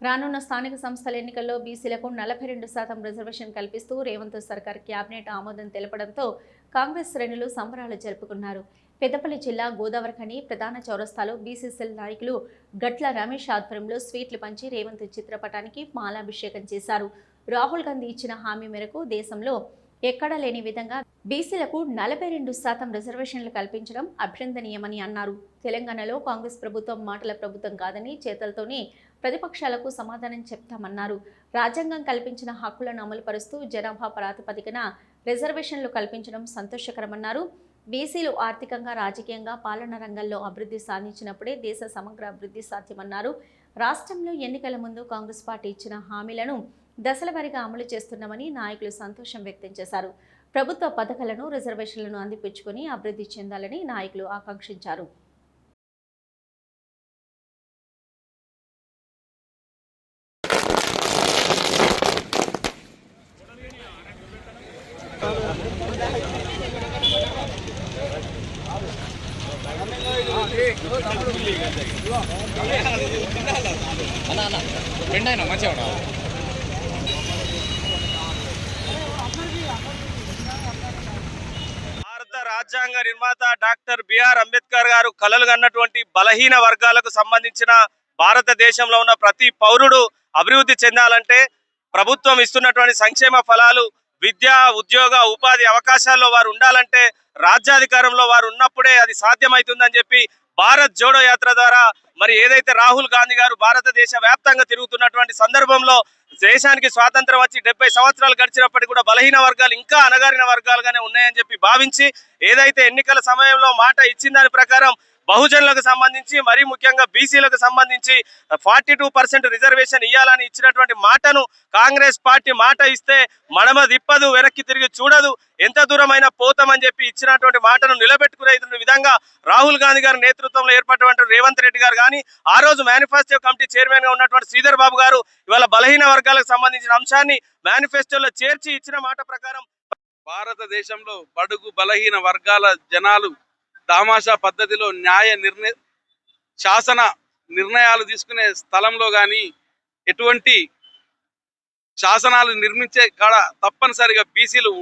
రానున్న స్థానిక సంస్థల ఎన్నికల్లో బీసీలకు నలభై రెండు శాతం రిజర్వేషన్ కల్పిస్తూ రేవంత్ సర్కార్ క్యాబినెట్ ఆమోదం తెలపడంతో కాంగ్రెస్ శ్రేణులు సంబరాలు జరుపుకున్నారు. పెద్దపల్లి జిల్లా గోదావరిఖని ప్రధాన చౌరస్తాలో బీసీసీఎల్ నాయకులు గట్ల రమేష్ ఆధ్వర్యంలో స్వీట్లు పంచి రేవంత్ చిత్రపటానికి మాలాభిషేకం చేశారు. రాహుల్ గాంధీ ఇచ్చిన హామీ మేరకు దేశంలో ఎక్కడా లేని విధంగా బీసీలకు నలభై రెండు శాతం రిజర్వేషన్లు కల్పించడం అభినందనీయమని అన్నారు. తెలంగాణలో కాంగ్రెస్ ప్రభుత్వం మాటల ప్రభుత్వం కాదని చేతలతోనే ప్రతిపక్షాలకు సమాధానం చెప్తామన్నారు. రాజ్యాంగం కల్పించిన హక్కులను అమలుపరుస్తూ జనాభా ప్రాతిపదికన రిజర్వేషన్లు కల్పించడం సంతోషకరమన్నారు. బీసీలు ఆర్థికంగా రాజకీయంగా పాలన రంగంలో అభివృద్ధి సాధించినప్పుడే దేశ సమగ్ర అభివృద్ధి సాధ్యమన్నారు. రాష్ట్రంలో ఎన్నికల ముందు కాంగ్రెస్ పార్టీ ఇచ్చిన హామీలను దశల వారీగా అమలు చేస్తున్నామని నాయకులు సంతోషం వ్యక్తం చేశారు. ప్రభుత్వ పథకాలను రిజర్వేషన్లను అందిపుచ్చుకొని అభివృద్ధి చెందాలని నాయకులు ఆకాంక్షించారు. ఫ్రెండ్ అయినా మంచిగా ఉన్నావా? భారత రాజ్యాంగ నిర్మాత డాక్టర్ బిఆర్ అంబేద్కర్ గారు కలలు కన్నటువంటి బలహీన వర్గాలకు సంబంధించిన భారతదేశంలో ఉన్న ప్రతి పౌరుడు అభివృద్ధి చెందాలంటే ప్రభుత్వం ఇస్తున్నటువంటి సంక్షేమ ఫలాలు విద్య ఉద్యోగ ఉపాధి అవకాశాల్లో వారు ఉండాలంటే రాజ్యాధికారంలో వారు ఉన్నప్పుడే అది సాధ్యమవుతుందని చెప్పి భారత్ జోడో యాత్ర ద్వారా మరి ఏదైతే రాహుల్ గాంధీ గారు భారతదేశ వ్యాప్తంగా తిరుగుతున్నటువంటి సందర్భంలో దేశానికి స్వాతంత్రం వచ్చి డెబ్బై సంవత్సరాలు గడిచినప్పటికీ కూడా బలహీన వర్గాలు ఇంకా అణగారిన వర్గాలుగానే ఉన్నాయని చెప్పి భావించి ఏదైతే ఎన్నికల సమయంలో మాట ఇచ్చిన దాని ప్రకారం బహుజనులకు సంబంధించి మరీ ముఖ్యంగా బీసీలకు సంబంధించి ఫార్టీ టూ పర్సెంట్ రిజర్వేషన్ ఇవ్వాలని ఇచ్చినటువంటి మాటను కాంగ్రెస్ పార్టీ మాట ఇస్తే మడమ దిప్పదు వెనక్కి తిరిగి చూడదు ఎంత దూరమైన పోతామని చెప్పి ఇచ్చినటువంటి మాటను నిలబెట్టుకునే విధంగా రాహుల్ గాంధీ గారి నేతృత్వంలో ఏర్పడినటువంటి రేవంత్ రెడ్డి గారు కానీ ఆ రోజు మేనిఫెస్టో కమిటీ చైర్మన్గా ఉన్నటువంటి శ్రీధర్ బాబు గారు ఇవాళ బలహీన వర్గాలకు సంబంధించిన అంశాన్ని మేనిఫెస్టోలో చేర్చి ఇచ్చిన మాట ప్రకారం భారతదేశంలో బడుగు బలహీన వర్గాల జనాలు దామాషా పద్ధతిలో న్యాయ నిర్ణయ శాసన నిర్ణయాలు తీసుకునే స్థలంలో కానీ ఎటువంటి శాసనాలు నిర్మించే కాడ తప్పనిసరిగా బీసీలు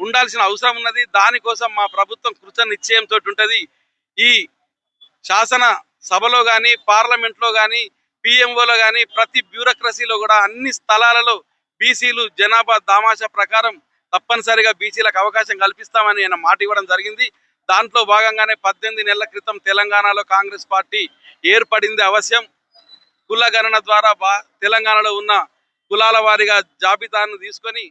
ఉండాల్సిన అవసరం ఉన్నది. దానికోసం మా ప్రభుత్వం కృత నిశ్చయంతో ఉంటుంది. ఈ శాసన సభలో కానీ పార్లమెంట్లో కానీ పిఎంఓలో కానీ ప్రతి బ్యూరోక్రసీలో కూడా అన్ని స్థలాలలో బీసీలు జనాభా దామాషా ప్రకారం తప్పనిసరిగా బీసీలకు అవకాశం కల్పిస్తామని ఆయన మాట ఇవ్వడం జరిగింది. దాంట్లో భాగంగానే పద్దెనిమిది నెలల క్రితం తెలంగాణలో కాంగ్రెస్ పార్టీ ఏర్పడింది అవశ్యం. కుల గణన ద్వారా బా తెలంగాణలో ఉన్న కులాల వారిగా జాబితాను తీసుకొని